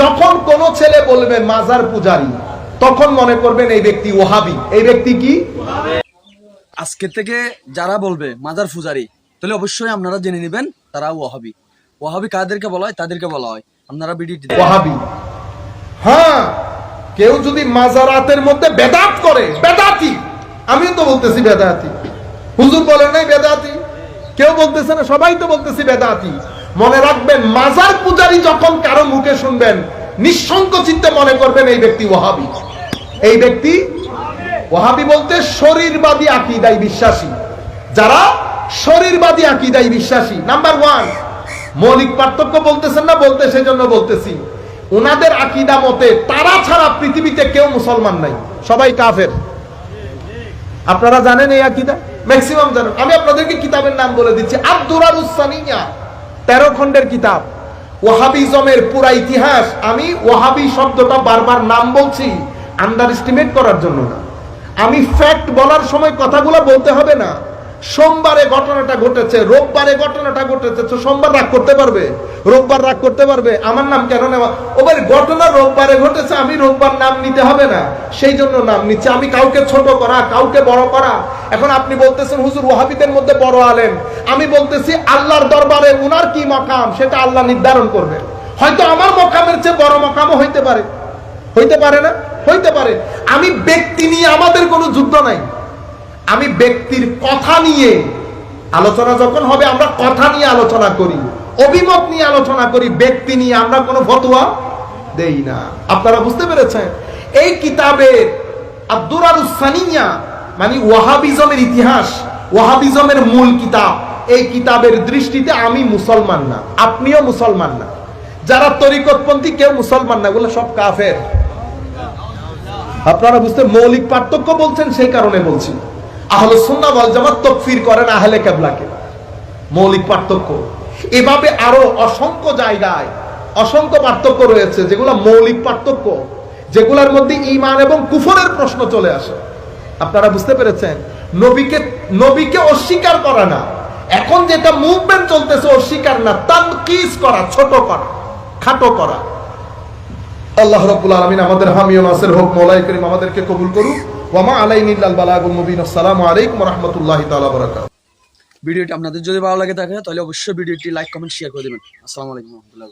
যখন কোন ছেলে বলবে মাজার পূজারি তখন মনে করবেন এই ব্যক্তি ওহাবি। এই ব্যক্তি কি? আজকে থেকে যারা বলবে মাজার ফুজারি তাহলে অবশ্যই আপনারা জেনে নেবেন তারা ওয়াহাবি ওয়াহাবি কাদেরকে বলা হয়? তাদেরকে বলা হয়। আপনারা ভিডিওটি। ওহাবি। হ্যাঁ কেউ যদি মাজারাতের মধ্যে বেদাত করে বেদাতি আমিও তো বলতেছি বেদাতি। হুজুর বলেন নাই বেদাতি? কেউ বলতেছে না, সবাই তো বলতেছি বেদাতি। মনে রাখবেন, মাজার পূজারি যখন কারও মুখে শুনবেন নিঃসঙ্ক চিত্তে মনে করবেন এই ব্যক্তি ওহাবি এই ব্যক্তি ওহাবি বলতে শরীরবাদী আকিদাই বিশ্বাসী। যারা শরীরবাদী আকিদাই বিশ্বাসী। নাম্বার ওয়ান মৌলিক পার্থক্য বলতেছেন না, বলতে সেজন্য বলতেছি। ওনাদের আকিদা মতে তারা ছাড়া পৃথিবীতে কেউ মুসলমান নাই। সবাই কাফের। আপনারা জানেন এই আকিদা? ম্যাক্সিমাম জানো, আমি আপনাদেরকে কিতাবের নাম বলে দিচ্ছি, আব্দুরার উসানিয়া তেরো খণ্ডের কিতাব। ওয়াহাবিজমের পুরা ইতিহাস, আমি ওয়াহাবি শব্দটা বারবার নাম বলছি আন্ডার করার জন্য না। আমি ফ্যাক্ট বলার সময় কথাগুলো বলতে হবে না। সোমবারে ঘটনাটা ঘটেছে, রোববারে ঘটনাটা ঘটেছে, তো সোমবার রাগ করতে পারবে? রোববার রাগ করতে পারবে? আমার নাম কেন নেওয়া? ওবার ঘটনা রোববারে ঘটেছে, আমি রোববার নাম নিতে হবে না। সেই জন্য নাম নিচ্ছে। আমি কাউকে ছোট করা, কাউকে বড় করা। এখন আপনি বলতেছেন, হুজুর, ওয়াহাবিদের মধ্যে বড় আলেম। আমি বলতেছি, আল্লাহর দরবারে উনার কি মকাম? সেটা আল্লাহ নির্ধারণ করবে। হয়তো আমার মকামের চেয়ে বড় মকামও হইতে পারে। হইতে পারে না? হইতে পারে। আমি ব্যক্তি নিয়ে আমাদের কোনো যুদ্ধ নাই। আমি ব্যক্তির কথা নিয়ে আলোচনা যখন হবে, আমরা কথা নিয়ে আলোচনা করি, অভিমত নিয়ে আলোচনা করি, ব্যক্তি নিয়ে আমরা কোনো ফতোয়া দেই না। আপনারা বুঝতে পেরেছেন? এই কিতাবের সানিয়া মানে ওয়াহাবিজমের ইতিহাস, ওয়াহাবিজমের মূল কিতাব, এই কিতাবের দৃষ্টিতে আমি মুসলমান না, আপনিও মুসলমান না। যারা তরিকতপন্থী, কেউ মুসলমান না বলে সব কাফের। আপনারা বুঝতে মৌলিক পার্থক্য বলছেন, সেই কারণে বলছি। আহলে সুন্নাহ ওয়াল জামাত তকফির করেন আহলে কেবলাকে। মৌলিক পার্থক্য। এভাবে আরও অসংখ্য জায়গায় অসংখ্য পার্থক্য রয়েছে, যেগুলো মৌলিক পার্থক্য, যেগুলোর মধ্যে ঈমান এবং কুফরের প্রশ্ন চলে আসে। আপনারা বুঝতে পেরেছেন? নবীকে নবীকে অস্বীকার করা না। এখন যেটা মুভমেন্ট চলতেছে অস্বীকার না তানকিস করা, ছোট করা, খাটো করা। আল্লাহ রাব্বুল আলামিন আমাদের হামি ও নাসির হোক মৌলাই করিম আমাদেরকে কবুল করুক। ওয়ামা আলাইনিল্লাল বালাগুল মুবিন। আসসালামু আলাইকুম রাহমাতুল্লাহি তাআলা ওয়া বারাকাতুহু। ভিডিওটি আপনাদের যদি ভালো লাগে থাকে, তাহলে অবশ্যই ভিডিওটি লাইক, কমেন্ট শেয়ার করে দেবেন। আসসালামু আলাইকুম রহমতুল্লাহ